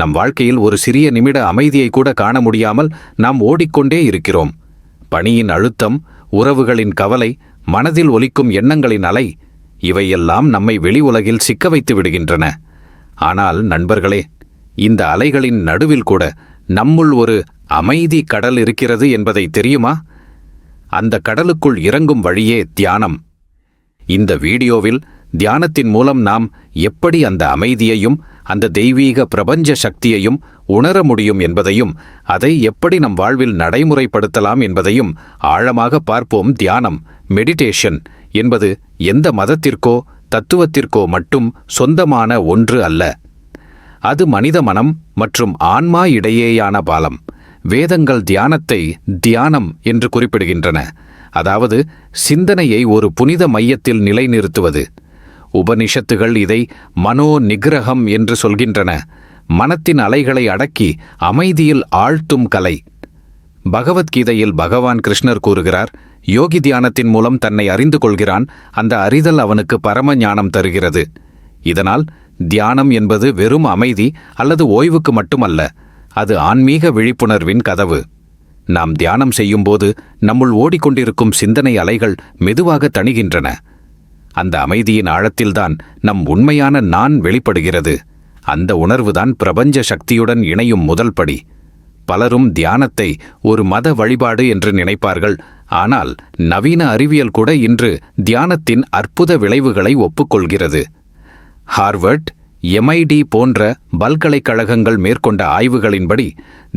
நம் வாழ்க்கையில் ஒரு சிறிய நிமிட அமைதியை கூட காண முடியாமல் நாம் ஓடிக்கொண்டே இருக்கிறோம். பணியின் அழுத்தம் உறவுகளின் கவலை மனதில் ஒலிக்கும் எண்ணங்களின் அலை இவையெல்லாம் நம்மை வெளி உலகில் சிக்க வைத்து விடுகின்றன. ஆனால் நண்பர்களே இந்த அலைகளின் நடுவில் கூட நம்முள் ஒரு அமைதி கடல் இருக்கிறது என்பதை தெரியுமா? அந்த கடலுக்குள் இறங்கும் வழியே தியானம். இந்த வீடியோவில் தியானத்தின் மூலம் நாம் எப்படி அந்த அமைதியையும் அந்த தெய்வீக பிரபஞ்ச சக்தியையும் உணர முடியும் என்பதையும் அதை எப்படி நம் வாழ்வில் நடைமுறைப்படுத்தலாம் என்பதையும் ஆழமாக பார்ப்போம் தியானம் மெடிடேஷன் என்பது எந்த மதத்திற்கோ தத்துவத்திற்கோ மட்டும் சொந்தமான ஒன்று அல்ல. அது மனித மனம் மற்றும் ஆன்மா இடையேயான பாலம். வேதங்கள் தியானத்தை தியானம் என்று குறிப்பிடுகின்றன. அதாவது சிந்தனையை ஒரு புனித மையத்தில் நிலைநிறுத்துவது. உபனிஷத்துகள் இதை மனோ நிகிரகம் என்று சொல்கின்றன. மனத்தின் அலைகளை அடக்கி அமைதியில் ஆழ்த்தும் கலை. பகவத்கீதையில் பகவான் கிருஷ்ணர் கூறுகிறார் யோகி தியானத்தின் மூலம் தன்னை அறிந்து கொள்கிறான் அந்த அறிதல் அவனுக்கு பரம ஞானம் தருகிறது. இதனால் தியானம் என்பது வெறும் அமைதி அல்லது ஓய்வுக்கு மட்டுமல்ல அது ஆன்மீக விழிப்புணர்வின் கதவு. நாம் தியானம் செய்யும்போது நம்முள் ஓடிக்கொண்டிருக்கும் சிந்தனை அலைகள் மெதுவாக தணிகின்றன. அந்த அமைதியின் ஆழத்தில்தான் நம் உண்மையான நான் வெளிப்படுகிறது. அந்த உணர்வுதான் பிரபஞ்ச சக்தியுடன் இணையும் முதல் படி. பலரும் தியானத்தை ஒரு மத வழிபாடு என்று நினைப்பார்கள். ஆனால் நவீன அறிவியல் கூட இன்று தியானத்தின் அற்புத விளைவுகளை ஒப்புக்கொள்கிறது. ஹார்வர்ட் எம்ஐடி போன்ற பல்கலைக்கழகங்கள் மேற்கொண்ட ஆய்வுகளின்படி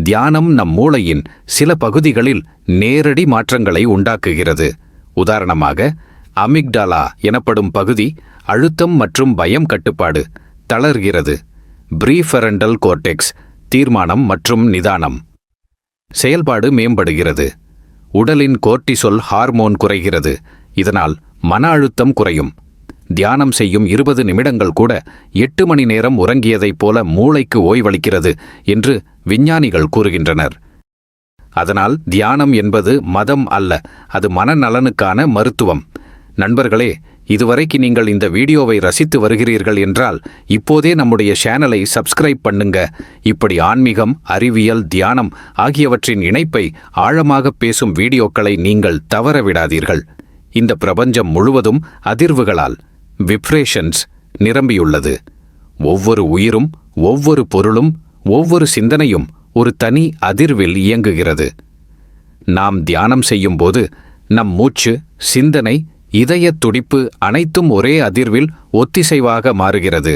தியானம் நம் மூளையின் சில பகுதிகளில் நேரடி மாற்றங்களை உண்டாக்குகிறது. உதாரணமாக அமிக்டாலா எனப்படும் பகுதி அழுத்தம் மற்றும் பயம் கட்டுப்பாடு தளர்கிறது. ப்ரீஃபரண்டல் கோர்டெக்ஸ் தீர்மானம் மற்றும் நிதானம். செயல்பாடு மேம்படுகிறது. உடலின் கோர்ட்டிசொல் ஹார்மோன் குறைகிறது. இதனால் மன அழுத்தம் குறையும். தியானம் செய்யும் இருபது நிமிடங்கள் கூட எட்டு மணி நேரம் உறங்கியதைப் போல மூளைக்கு ஓய்வளிக்கிறது என்று விஞ்ஞானிகள் கூறுகின்றனர். அதனால் தியானம் என்பது மதம் அல்ல அது மனநலனுக்கான மருத்துவம். நண்பர்களே இதுவரைக்கு நீங்கள் இந்த வீடியோவை ரசித்து வருகிறீர்கள் என்றால் இப்போதே நம்முடைய சேனலை சப்ஸ்கிரைப் பண்ணுங்க. இப்படி ஆன்மீகம் அறிவியல் தியானம் ஆகியவற்றின் இணைப்பை ஆழமாக பேசும் வீடியோக்களை நீங்கள் தவற விடாதீர்கள். இந்த பிரபஞ்சம் முழுவதும் அதிர்வுகளால் விப்ரேஷன்ஸ் நிரம்பியுள்ளது. ஒவ்வொரு உயிரும் ஒவ்வொரு பொருளும் ஒவ்வொரு சிந்தனையும் ஒரு தனி அதிர்வில் இயங்குகிறது. நாம் தியானம் செய்யும்போது நம் மூச்சு சிந்தனை இதயத் துடிப்பு அனைத்தும் ஒரே அதிர்வில் ஒத்திசைவாக மாறுகிறது.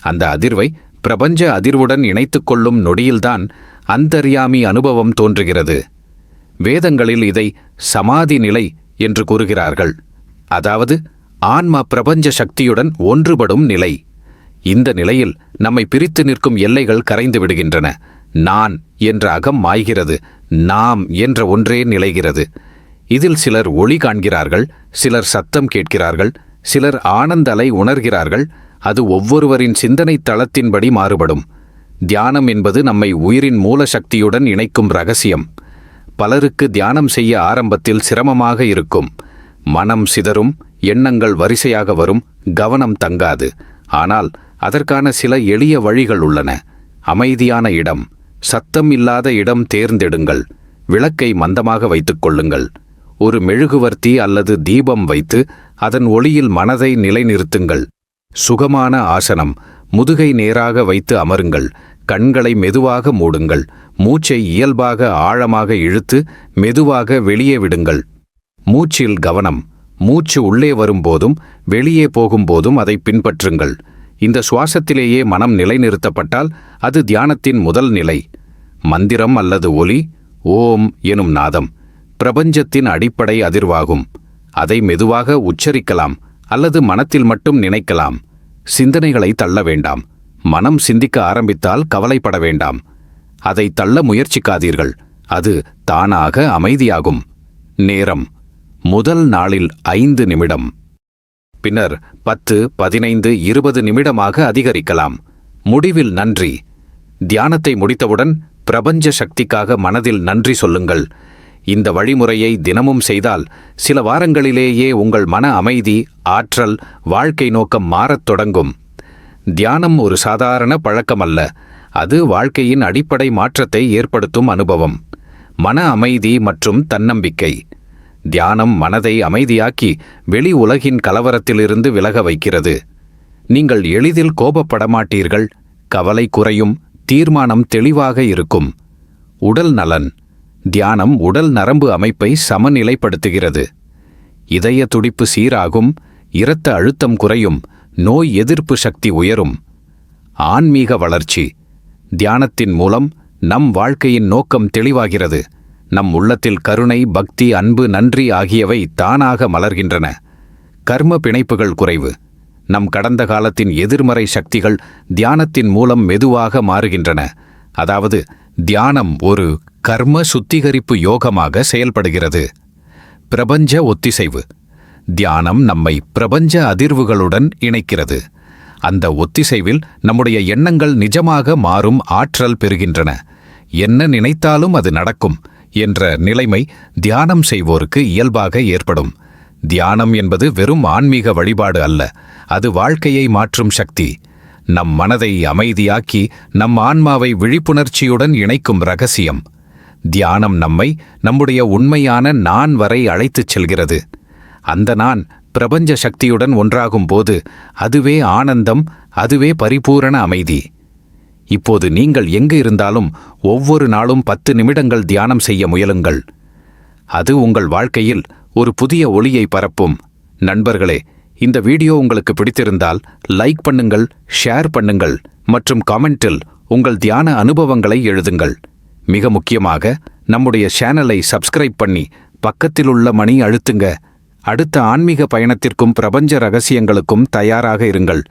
அந்த அதிர்வை பிரபஞ்ச அதிர்வுடன் இணைத்துக்கொள்ளும் நொடியில்தான் அந்தர்யாமி அனுபவம் தோன்றுகிறது. வேதங்களில் இதை சமாதி நிலை என்று கூறுகிறார்கள். அதாவது ஆன்மா பிரபஞ்ச சக்தியுடன் ஒன்றுபடும் நிலை. இந்த நிலையில் நம்மை பிரித்து நிற்கும் எல்லைகள் கரைந்து விடுகின்றன. நான் என்ற அகம் மாய்கிறது. நாம் என்ற ஒன்றே நிலைகிறது. இதில் சிலர் ஒளி காண்கிறார்கள் சிலர் சத்தம் கேட்கிறார்கள் சிலர் ஆனந்தலை உணர்கிறார்கள் அது ஒவ்வொருவரின் சிந்தனை தளத்தின்படி மாறுபடும். தியானம் என்பது நம்மை உயிரின் மூல சக்தியுடன் இணைக்கும் ரகசியம். பலருக்கு தியானம் செய்ய ஆரம்பத்தில் சிரமமாக இருக்கும். மனம் சிதறும் எண்ணங்கள் வரிசையாக வரும் கவனம் தங்காது. ஆனால் அதற்கான சில எளிய வழிகள் உள்ளன. அமைதியான இடம் சத்தம் இல்லாத இடம் தேர்ந்தெடுங்கள். விளக்கை மந்தமாக வைத்துக் கொள்ளுங்கள். ஒரு மெழுகுவர்த்தி அல்லது தீபம் வைத்து அதன் ஒளியில் மனதை நிலைநிறுத்துங்கள். சுகமான ஆசனம். முதுகை நேராக வைத்து அமருங்கள். கண்களை மெதுவாக மூடுங்கள். மூச்சை இயல்பாக ஆழமாக இழுத்து மெதுவாக வெளியே விடுங்கள். மூச்சில் கவனம். மூச்சு உள்ளே வரும்போதும் வெளியே போகும்போதும் அதை பின்பற்றுங்கள். இந்த சுவாசத்திலேயே மனம் நிலைநிறுத்தப்பட்டால் அது தியானத்தின் முதல் நிலை. மந்திரம் அல்லது ஒலி ஓம் எனும் நாதம். பிரபஞ்சத்தின் அடிப்படை அதிர்வாகும். அதை மெதுவாக உச்சரிக்கலாம் அல்லது மனத்தில் மட்டும் நினைக்கலாம். சிந்தனைகளை தள்ள வேண்டாம். மனம் சிந்திக்க ஆரம்பித்தால் கவலைப்பட வேண்டாம். அதை தள்ள முயற்சிக்காதீர்கள். அது தானாக அமைதியாகும். நேரம். முதல் நாளில் ஐந்து நிமிடம். பின்னர் பத்து பதினைந்து இருபது நிமிடமாக அதிகரிக்கலாம். முடிவில் நன்றி. தியானத்தை முடித்தவுடன் பிரபஞ்ச சக்திக்காக மனதில் நன்றி சொல்லுங்கள். இந்த வழிமுறையை தினமும் செய்தால் சில வாரங்களிலேயே உங்கள் மன அமைதி ஆற்றல் வாழ்க்கை நோக்கம் மாறத் தொடங்கும். தியானம் ஒரு சாதாரண பழக்கமல்ல. அது வாழ்க்கையின் அடிப்படை மாற்றத்தை ஏற்படுத்தும் அனுபவம். மன அமைதி மற்றும் தன்னம்பிக்கை. தியானம் மனதை அமைதியாக்கி வெளி உலகின் கலவரத்திலிருந்து விலக வைக்கிறது. நீங்கள் எளிதில் கோபப்பட மாட்டீர்கள். கவலை குறையும். தீர்மானம் தெளிவாக இருக்கும். உடல் நலன். தியானம் உடல் நரம்பு அமைப்பை சமநிலைப்படுத்துகிறது. இதய துடிப்பு சீராகும் இரத்த அழுத்தம் குறையும் நோய் எதிர்ப்பு சக்தி உயரும். ஆன்மீக வளர்ச்சி. தியானத்தின் மூலம் நம் வாழ்க்கையின் நோக்கம் தெளிவாகிறது. நம் உள்ளத்தில் கருணை பக்தி அன்பு நன்றி ஆகியவை தானாக மலர்கின்றன. கர்ம பிணைப்புகள் குறைவு. நம் கடந்த காலத்தின் எதிர்மறை சக்திகள் தியானத்தின் மூலம் மெதுவாக மாறுகின்றன. அதாவது தியானம் ஒரு கர்ம சுத்திகரிப்பு யோகமாக செயல்படுகிறது. பிரபஞ்ச ஒத்திசைவு. தியானம் நம்மை பிரபஞ்ச அதிர்வுகளுடன் இணைக்கிறது. அந்த ஒத்திசைவில் நம்முடைய எண்ணங்கள் நிஜமாக மாறும் ஆற்றல் பெறுகின்றன. என்ன நினைத்தாலும் அது நடக்கும் என்ற நிலைமை தியானம் செய்வோருக்கு இயல்பாக ஏற்படும். தியானம் என்பது வெறும் ஆன்மீக வழிபாடு அல்ல அது வாழ்க்கையை மாற்றும் சக்தி. நம் மனதை அமைதியாக்கி நம் ஆன்மாவை விழிப்புணர்ச்சியுடன் இணைக்கும் ரகசியம். தியானம் நம்மை நம்முடைய உண்மையான நான் வரை அழைத்துச் செல்கிறது. அந்த நான் பிரபஞ்ச சக்தியுடன் ஒன்றாகும் போது அதுவே ஆனந்தம் அதுவே பரிபூரண அமைதி. இப்போது நீங்கள் எங்கு இருந்தாலும் ஒவ்வொரு நாளும் பத்து நிமிடங்கள் தியானம் செய்ய முயலுங்கள். அது உங்கள் வாழ்க்கையில் ஒரு புதிய ஒளியை பரப்பும். நண்பர்களே இந்த வீடியோ உங்களுக்கு பிடித்திருந்தால் லைக் பண்ணுங்கள் ஷேர் பண்ணுங்கள் மற்றும் காமெண்டில் உங்கள் தியான அனுபவங்களை எழுதுங்கள். மிக முக்கியமாக நம்முடைய சேனலை சப்ஸ்கிரைப் பண்ணி பக்கத்தில் உள்ள மணி அழுத்துங்க. அடுத்த ஆன்மீக பயணத்திற்கும் பிரபஞ்ச ரகசியங்களுக்கும் தயாராக இருங்கள்.